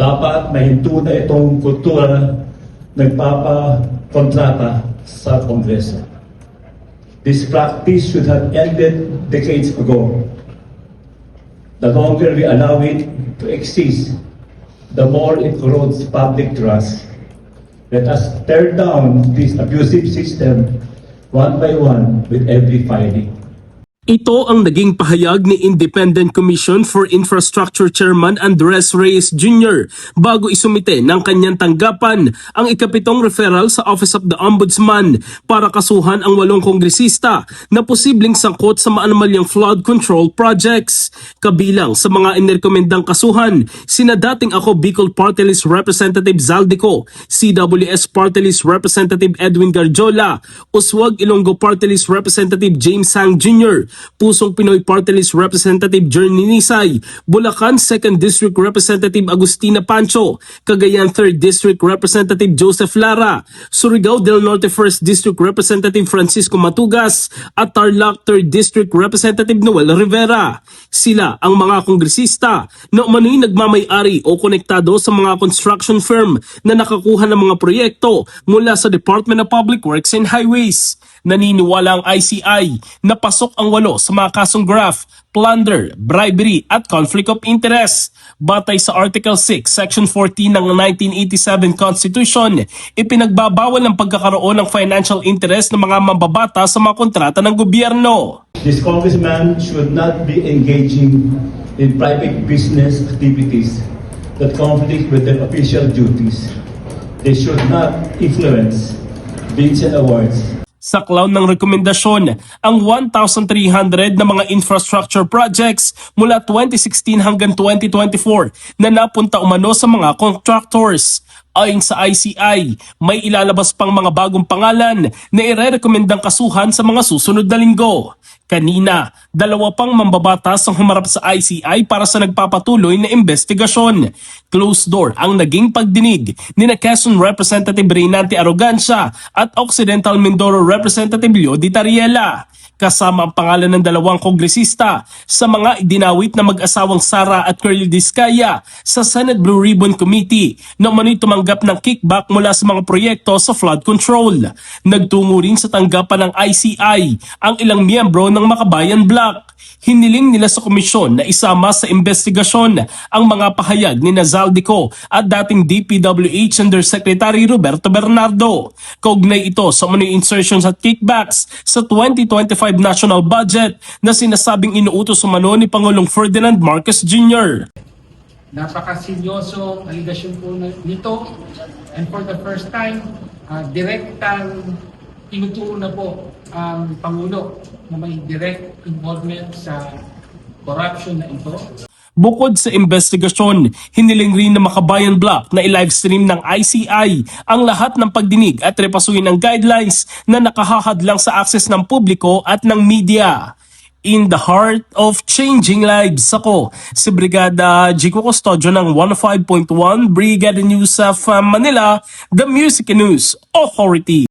dapat mahinto na itong kultura nagpapakontrata sa Kongreso. This practice should have ended decades ago. The longer we allow it to exist, the more it corrodes public trust. Let us tear down this abusive system one by one with every filing. Ito ang naging pahayag ni Independent Commission for Infrastructure Chairman Andres Reyes Jr. bago isumite ng kanyang tanggapan ang ikapitong referral sa Office of the Ombudsman para kasuhan ang walong kongresista na posibleng sangkot sa maanomalyang flood control projects. Kabilang sa mga inirekomendang kasuhan, sina dating ako Bicol Party List Representative Zaldico, CWS Party List Representative Edwin Garjola, Uswag Ilonggo Party List Representative James Sang Jr., Pusong Pinoy Party List Representative Journey Nisay, Bulacan 2nd District Representative Agustina Pancho, Cagayan 3rd District Representative Joseph Lara, Surigao del Norte 1st District Representative Francisco Matugas, at Tarlac 3rd District Representative Noel Rivera. Sila ang mga kongresista na umano'y nagmamay-ari o konektado sa mga construction firm na nakakuha ng mga proyekto mula sa Department of Public Works and Highways. Naniniwala ang ICI na pasok ang walo sa mga kasong graft, plunder, bribery at conflict of interest. Batay sa Article 6, Section 14 ng 1987 Constitution, ipinagbabawal ang pagkakaroon ng financial interest ng mga mambabata sa mga kontrata ng gobyerno. This congressman should not be engaging in private business activities that conflict with their official duties. They should not influence bids and awards Sa clown ng rekomendasyon, ang 1,300 na mga infrastructure projects mula 2016 hanggang 2024 na napunta umano sa mga contractors. Ayon sa ICI, may ilalabas pang mga bagong pangalan na irerekomendang kasuhan sa mga susunod na linggo. Kanina, dalawa pang mambabatas ang humarap sa ICI para sa nagpapatuloy na investigasyon. Closed door ang naging pagdinig ni na Quezon Representative Reynante Arrogancia at Occidental Mindoro Representative Leo Di Tariela kasama ang pangalan ng dalawang kongresista sa mga idinawit na mag-asawang Sara at Curly Discaya sa Senate Blue Ribbon Committee na umano'y tumanggap ng kickback mula sa mga proyekto sa flood control. Nagtungo rin sa tanggapan ng ICI ang ilang miyembro ng Makabayan Bloc. Hiniling nila sa komisyon na isama sa investigasyon ang mga pahayag ni Nazaldico at dating DPWH Undersecretary Roberto Bernardo. Kaugnay ito sa umano'y insertions at kickbacks sa 2025 national budget na sinasabing inuutos umano ni Pangulong Ferdinand Marcos Jr. napakaseryosong aligasyon po nito and for the first time, uh, direktang tinuturo na po ang Pangulo na may direct involvement sa corruption na ito. Bukod sa investigasyon, hiniling rin ng Makabayan Block na i-livestream ng ICI ang lahat ng pagdinig at repasuin ang guidelines na nakahahadlang sa akses ng publiko at ng media. In the heart of changing lives ako, si Brigada Jico Custodio ng 105.1 Brigada News of Manila, the Music News Authority.